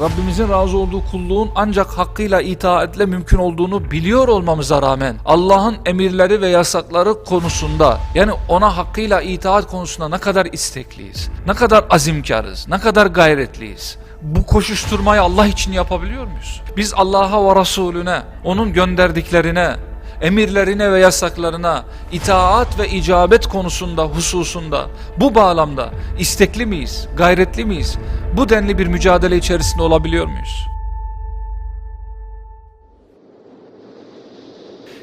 Rabbimizin razı olduğu kulluğun ancak hakkıyla itaatle mümkün olduğunu biliyor olmamıza rağmen Allah'ın emirleri ve yasakları konusunda yani ona hakkıyla itaat konusunda ne kadar istekliyiz, ne kadar azimkarız, ne kadar gayretliyiz. Bu koşuşturmayı Allah için yapabiliyor muyuz? Biz Allah'a ve Resulüne, onun gönderdiklerine, emirlerine ve yasaklarına itaat ve icabet konusunda, hususunda, bu bağlamda istekli miyiz, gayretli miyiz? Bu denli bir mücadele içerisinde olabiliyor muyuz?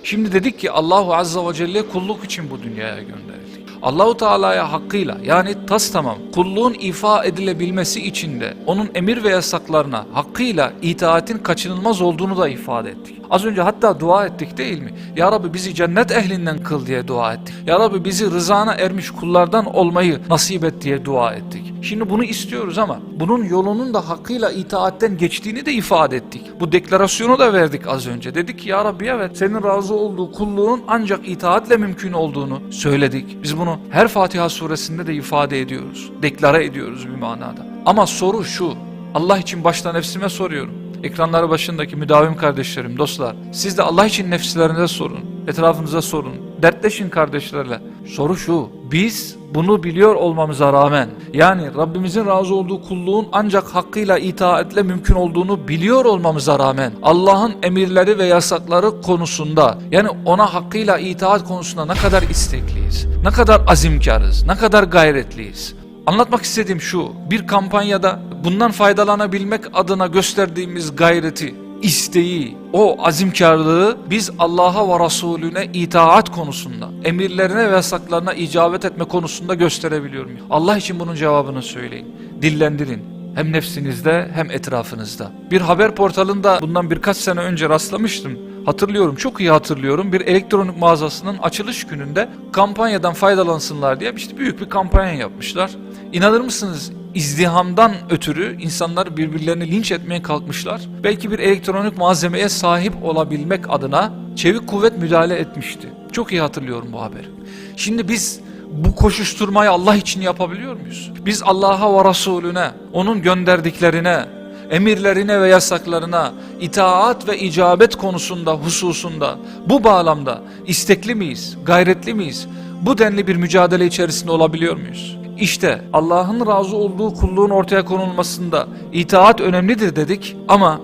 Şimdi dedik ki Allahu Azza ve Celle kulluk için bu dünyaya gönderildi. Allahu Teala'ya hakkıyla yani tas tamam kulluğun ifa edilebilmesi için de onun emir ve yasaklarına hakkıyla itaatin kaçınılmaz olduğunu da ifade ettik. Az önce hatta dua ettik değil mi? Ya Rabbi bizi cennet ehlinden kıl diye dua ettik. Ya Rabbi bizi rızana ermiş kullardan olmayı nasip et diye dua ettik. Şimdi bunu istiyoruz ama bunun yolunun da hakkıyla itaatten geçtiğini de ifade ettik. Bu deklarasyonu da verdik az önce. Dedik ki ya Rabbi evet senin razı olduğu kulluğun ancak itaatle mümkün olduğunu söyledik. Biz bunu her Fatiha suresinde de ifade ediyoruz. Deklare ediyoruz bir manada. Ama soru şu. Allah için başta nefsime soruyorum. Ekranları başındaki müdavim kardeşlerim, dostlar. Siz de Allah için nefslerinize sorun. Etrafınıza sorun. Dertleşin kardeşlerle. Soru şu. Biz bunu biliyor olmamıza rağmen yani Rabbimizin razı olduğu kulluğun ancak hakkıyla itaatle mümkün olduğunu biliyor olmamıza rağmen Allah'ın emirleri ve yasakları konusunda yani ona hakkıyla itaat konusunda ne kadar istekliyiz, ne kadar azimkarız, ne kadar gayretliyiz. Anlatmak istediğim şu, bir kampanyada bundan faydalanabilmek adına gösterdiğimiz gayreti, isteği, o azimkarlığı biz Allah'a ve Resulüne itaat konusunda, emirlerine ve yasaklarına icabet etme konusunda gösterebiliyor muyum? Allah için bunun cevabını söyleyin, dillendirin. Hem nefsinizde hem etrafınızda. Bir haber portalında bundan birkaç sene önce rastlamıştım. Hatırlıyorum, çok iyi hatırlıyorum. Bir elektronik mağazasının açılış gününde kampanyadan faydalansınlar diye işte büyük bir kampanya yapmışlar. İnanır mısınız izdihamdan ötürü insanlar birbirlerini linç etmeye kalkmışlar. Belki bir elektronik malzemeye sahip olabilmek adına çevik kuvvet müdahale etmişti. Çok iyi hatırlıyorum bu haberi. Şimdi biz bu koşuşturmayı Allah için yapabiliyor muyuz? Biz Allah'a ve Resulüne, onun gönderdiklerine, emirlerine ve yasaklarına itaat ve icabet konusunda, hususunda, bu bağlamda istekli miyiz, gayretli miyiz? Bu denli bir mücadele içerisinde olabiliyor muyuz? İşte Allah'ın razı olduğu kulluğun ortaya konulmasında itaat önemlidir dedik ama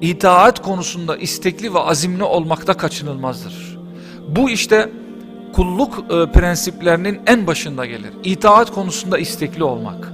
itaat konusunda istekli ve azimli olmakta kaçınılmazdır. Bu işte kulluk e, prensiplerinin en başında gelir. İtaat konusunda istekli olmak.